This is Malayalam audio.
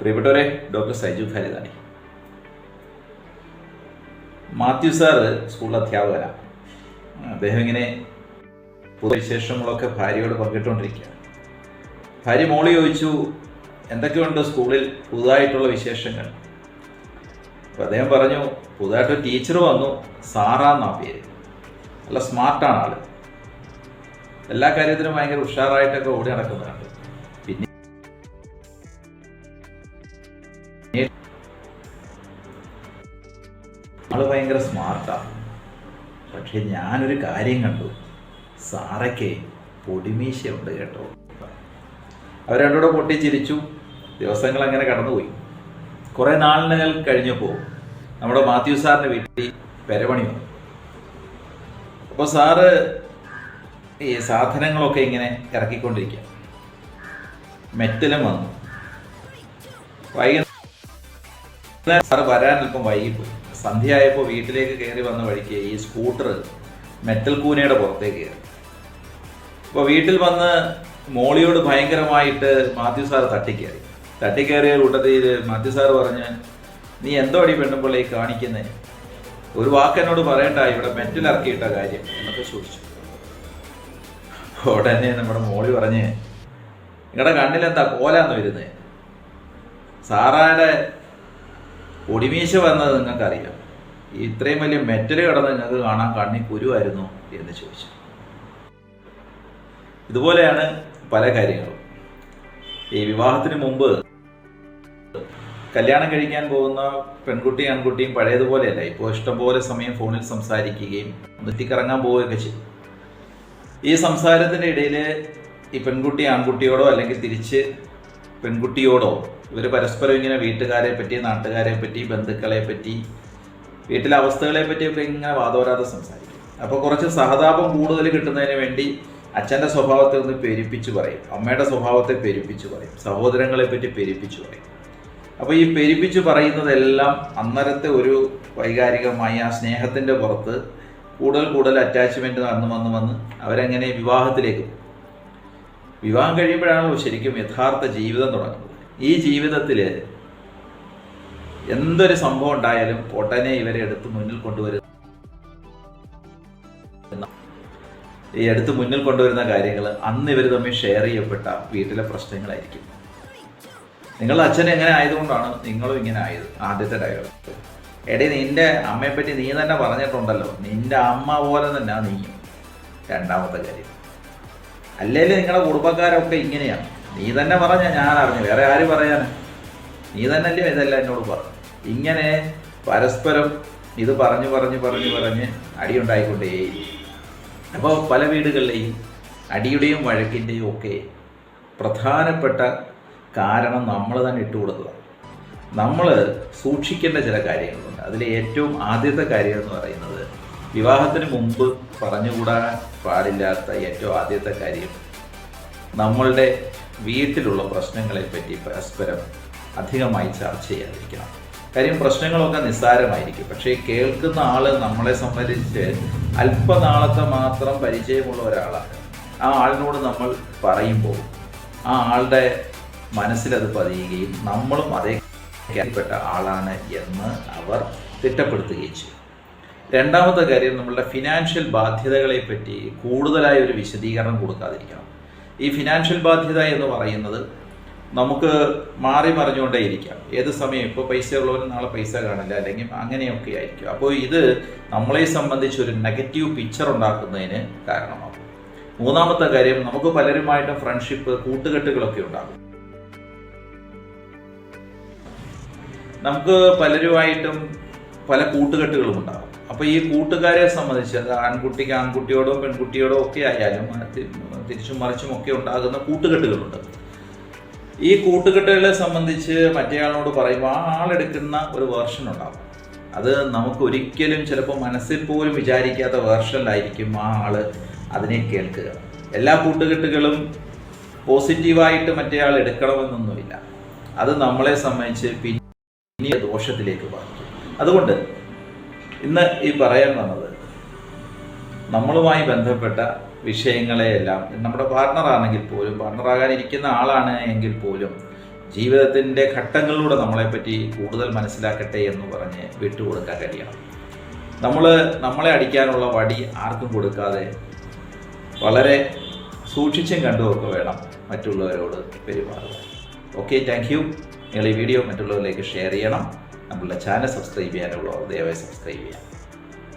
പ്രിയപ്പെട്ടവരെ doctor Saiju Khalidani Mathew sir school അധ്യാപകനാണ് അദ്ദേഹം ഇങ്ങനെ പൊതുവിശേഷങ്ങളൊക്കെ ഭാര്യയോട് പങ്കിട്ടുകൊണ്ടിരിക്കുകയാണ്. ഭാര്യ മോളി ചോദിച്ചു എന്തൊക്കെയുണ്ട് സ്കൂളിൽ പുതുതായിട്ടുള്ള വിശേഷങ്ങൾ? അപ്പോൾ അദ്ദേഹം പറഞ്ഞു പുതുതായിട്ട് ടീച്ചർ വന്നു സാറ എന്നാ പേര്. നല്ല സ്മാർട്ടാണ് ആൾ. എല്ലാ കാര്യത്തിനും ഭയങ്കര ഉഷാറായിട്ടൊക്കെ ഓടി നടക്കുന്നുണ്ട്. ആൾ ഭയങ്കര സ്മാർട്ടാണ് പക്ഷെ ഞാനൊരു കാര്യം കണ്ടു. സാറയ്ക്ക് പൊടിമീശയുണ്ട് കേട്ടോ. അവർ രണ്ടുകൂടെ പൊട്ടിച്ചിരിച്ചു ദിവസങ്ങൾ അങ്ങനെ കടന്നുപോയി. കുറേ നാളിനകൾ കഴിഞ്ഞപ്പോൾ നമ്മുടെ മാത്യു സാറിന്റെ വീട്ടിൽ പെരപണി വന്നു. അപ്പോൾ സാറ് ഈ സാധനങ്ങളൊക്കെ ഇങ്ങനെ ഇറക്കിക്കൊണ്ടിരിക്കുക. മെറ്റലും വന്നു. വൈകുന്നേരം സാറ് വരാൻ അല്പം വൈകിപ്പോയി. സന്ധ്യയായപ്പോൾ വീട്ടിലേക്ക് കയറി വന്ന വഴിക്ക് ഈ സ്കൂട്ടർ മെറ്റൽ കൂനയുടെ പുറത്തേക്ക് കയറി. അപ്പോൾ വീട്ടിൽ വന്ന് മോളിയോട് ഭയങ്കരമായിട്ട് മാത്യു സാർ തട്ടിക്കയറി. തട്ടിക്കയറിയ കൂട്ടത്തിൽ മാത്യു സാർ പറഞ്ഞ് നീ എന്തോ അടി പെണ്ണുമ്പോൾ ഈ കാണിക്കുന്നേ? ഒരു വാക്കെന്നോട് പറയണ്ട ഇവിടെ മെറ്റൽ ഇറക്കിയിട്ട കാര്യം എന്നൊക്കെ ചോദിച്ചു. ഉടനെ നമ്മുടെ മോളി പറഞ്ഞ് നിങ്ങളുടെ കണ്ണിലെന്താ കോലാന്ന് വരുന്നത് സാറായുടെ പൊടിമീശ വന്നത് നിങ്ങൾക്കറിയാം. ഇത്രയും വലിയ മെറ്റൽ കിടന്ന് നിങ്ങൾക്ക് കാണാൻ കണ്ണി കുരുവായിരുന്നു എന്ന് ചോദിച്ചു. ഇതുപോലെയാണ് പല കാര്യങ്ങളും. ഈ വിവാഹത്തിന് മുമ്പ് കല്യാണം കഴിക്കാൻ പോകുന്ന പെൺകുട്ടിയും ആൺകുട്ടിയും പഴയതുപോലെയല്ല. ഇപ്പോൾ ഇഷ്ടംപോലെ സമയം ഫോണിൽ സംസാരിക്കുകയും നെറ്റിക്കറങ്ങാൻ പോവുകയൊക്കെ ചെയ്യും. ഈ സംസാരത്തിന്റെ ഇടയിൽ ഈ പെൺകുട്ടി ആൺകുട്ടിയോടോ അല്ലെങ്കിൽ തിരിച്ച് പെൺകുട്ടിയോടോ? ഇവർ പരസ്പരം ഇങ്ങനെ വീട്ടുകാരെ പറ്റി നാട്ടുകാരെ പറ്റി ബന്ധുക്കളെ പറ്റി വീട്ടിലെ അവസ്ഥകളെ പറ്റിയൊക്കെ ഇങ്ങനെ വാദോരാതെ സംസാരിക്കും. അപ്പോൾ കുറച്ച് സഹതാപം കൂടുതൽ കിട്ടുന്നതിന് വേണ്ടി അച്ഛന്റെ സ്വഭാവത്തെ ഒന്ന് പെരുപ്പിച്ച് പറയും. അമ്മയുടെ സ്വഭാവത്തെ പെരുപ്പിച്ച് പറയും. സഹോദരങ്ങളെ പറ്റി പെരുപ്പിച്ച് പറയും. അപ്പോൾ ഈ പെരുപ്പിച്ച് പറയുന്നതെല്ലാം അന്നരത്തെ ഒരു വൈകാരികമായ ആ സ്നേഹത്തിന്റെ പുറത്ത് കൂടുതൽ കൂടുതൽ അറ്റാച്ച്മെന്റ് നടന്നു വന്ന് വന്ന് അവരങ്ങനെ വിവാഹത്തിലേക്ക് വിവാഹം കഴിയുമ്പോഴാണല്ലോ ശരിക്കും യഥാർത്ഥ ജീവിതം തുടങ്ങുന്നത്. ഈ ജീവിതത്തിൽ എന്തൊരു സംഭവം ഉണ്ടായാലും പൊട്ടനെ ഇവരെ എടുത്ത് മുന്നിൽ കൊണ്ടുവരുന്ന ഈ അടുത്ത് മുന്നിൽ കൊണ്ടുവരുന്ന കാര്യങ്ങൾ അന്ന് ഇവർ തമ്മിൽ ഷെയർ ചെയ്യപ്പെട്ട വീട്ടിലെ പ്രശ്നങ്ങളായിരിക്കും. നിങ്ങളുടെ അച്ഛൻ എങ്ങനെ ആയതുകൊണ്ടാണ് നിങ്ങളും ഇങ്ങനെ ആയത് ആദ്യത്തെ ഡയലോഗ് എടി നിന്റെ അമ്മയെ പറ്റി നീ തന്നെ പറഞ്ഞിട്ടുണ്ടല്ലോ. നിന്റെ അമ്മ പോലെ തന്നെ നീ രണ്ടാമത്തെ കാര്യം. അല്ലെങ്കിൽ നിങ്ങളുടെ കുടുംബക്കാരൊക്കെ ഇങ്ങനെയാണ് നീ തന്നെ പറഞ്ഞ ഞാൻ അറിഞ്ഞു. വേറെ ആര് പറയാന്? നീ തന്നെ അല്ലേ ഇതെല്ലാം എന്നോട് പറഞ്ഞു ഇങ്ങനെ പരസ്പരം ഇത് പറഞ്ഞു പറഞ്ഞു പറഞ്ഞു പറഞ്ഞ് അടിയുണ്ടായിക്കൊണ്ടേയിരിക്കും. അപ്പോൾ പല വീടുകളിലെയും അടിയുടെയും വഴക്കിന്റെയും ഒക്കെ പ്രധാനപ്പെട്ട കാരണം നമ്മൾ തന്നെ ഇട്ടുകൊടുക്കുക നമ്മൾ സൂക്ഷിക്കേണ്ട ചില കാര്യങ്ങളുണ്ട്. അതിലെ ഏറ്റവും ആദ്യത്തെ കാര്യം എന്ന് പറയുന്നത് വിവാഹത്തിന് മുമ്പ് പറഞ്ഞുകൂടാൻ പാടില്ലാത്ത ഏറ്റവും ആദ്യത്തെ കാര്യം നമ്മളുടെ വീട്ടിലുള്ള പ്രശ്നങ്ങളെ പറ്റി പരസ്പരം അധികമായി ചർച്ച ചെയ്യാതിരിക്കണം. കാര്യം പ്രശ്നങ്ങളൊക്കെ നിസ്സാരമായിരിക്കും. പക്ഷേ കേൾക്കുന്ന ആൾ നമ്മളെ സംബന്ധിച്ച് അല്പനാളത്തെ മാത്രം പരിചയമുള്ള ഒരാളാണ്. ആ ആളിനോട് നമ്മൾ പറയുമ്പോൾ ആ ആളുടെ മനസ്സിലത് പതിയുകയും നമ്മളും അതേ ആളാണ് എന്ന് അവർ തിട്ടപ്പെടുത്തുകയും ചെയ്യും. രണ്ടാമത്തെ കാര്യം നമ്മളുടെ ഫിനാൻഷ്യൽ ബാധ്യതകളെ പറ്റി കൂടുതലായ ഒരു വിശദീകരണം കൊടുക്കാതിരിക്കണം. ഈ ഫിനാൻഷ്യൽ ബാധ്യത എന്ന് പറയുന്നത് നമുക്ക് മാറി മറിഞ്ഞുകൊണ്ടേയിരിക്കാം. ഏത് സമയം ഇപ്പോൾ പൈസ ഉള്ളവന് നാളെ പൈസ കാണില്ല അല്ലെങ്കിൽ അങ്ങനെയൊക്കെ ആയിരിക്കും. അപ്പോൾ ഇത് നമ്മളെ സംബന്ധിച്ച് ഒരു നെഗറ്റീവ് പിക്ചർ ഉണ്ടാക്കുന്നതിന് കാരണമാകും. മൂന്നാമത്തെ കാര്യം നമുക്ക് പലരുമായിട്ടും ഫ്രണ്ട്ഷിപ്പ് കൂട്ടുകെട്ടുകളൊക്കെ ഉണ്ടാകും. നമുക്ക് പലരുമായിട്ടും പല കൂട്ടുകെട്ടുകളും ഉണ്ടാകും. അപ്പോൾ ഈ കൂട്ടുകാരെ സംബന്ധിച്ച് അത് ആൺകുട്ടിക്ക് ആൺകുട്ടിയോടോ പെൺകുട്ടിയോടോ ഒക്കെ ആയാലും തിരിച്ചും മറിച്ചും ഒക്കെ ഉണ്ടാകുന്ന കൂട്ടുകെട്ടുകളുണ്ട്. ഈ കൂട്ടുകെട്ടുകളെ സംബന്ധിച്ച് മറ്റേയാളിനോട് പറയുമ്പോൾ ആ ആളെടുക്കുന്ന ഒരു വേർഷൻ ഉണ്ടാകും അത് നമുക്ക് ഒരിക്കലും ചിലപ്പോൾ മനസ്സിൽ പോലും വിചാരിക്കാത്ത വേർഷനിലായിരിക്കും ആ ആൾ അതിനെ കേൾക്കുക. എല്ലാ കൂട്ടുകെട്ടുകളും പോസിറ്റീവായിട്ട് മറ്റേയാൾ എടുക്കണമെന്നൊന്നുമില്ല. അത് നമ്മളെ സംബന്ധിച്ച് പിന്നെ ദോഷത്തിലേക്ക് ബാധിക്കും. അതുകൊണ്ട് ഇന്ന് ഈ പറയാൻ വന്നത് നമ്മളുമായി ബന്ധപ്പെട്ട വിഷയങ്ങളെയെല്ലാം നമ്മുടെ പാർട്ണർ ആണെങ്കിൽ പോലും പാർട്ണറാകാൻ ഇരിക്കുന്ന ആളാണ് എങ്കിൽ പോലും ജീവിതത്തിന്റെ ഘട്ടങ്ങളിലൂടെ നമ്മളെപ്പറ്റി കൂടുതൽ മനസ്സിലാക്കട്ടെ എന്ന് പറഞ്ഞ് വിട്ടുകൊടുക്കാൻ കഴിയണം. നമ്മൾ നമ്മളെ അടിക്കാനുള്ള വടി ആർക്കും കൊടുക്കാതെ വളരെ സൂക്ഷിച്ചും കണ്ടുമൊക്കെ വേണം മറ്റുള്ളവരോട് പെരുമാറുക ഓക്കെ താങ്ക് യു. നിങ്ങൾ ഈ വീഡിയോ മറ്റുള്ളവരിലേക്ക് ഷെയർ ചെയ്യണം. നമ്മളുടെ ചാനൽ സബ്സ്ക്രൈബ് ചെയ്യാനുള്ളവർ ദയവായി സബ്സ്ക്രൈബ് ചെയ്യാം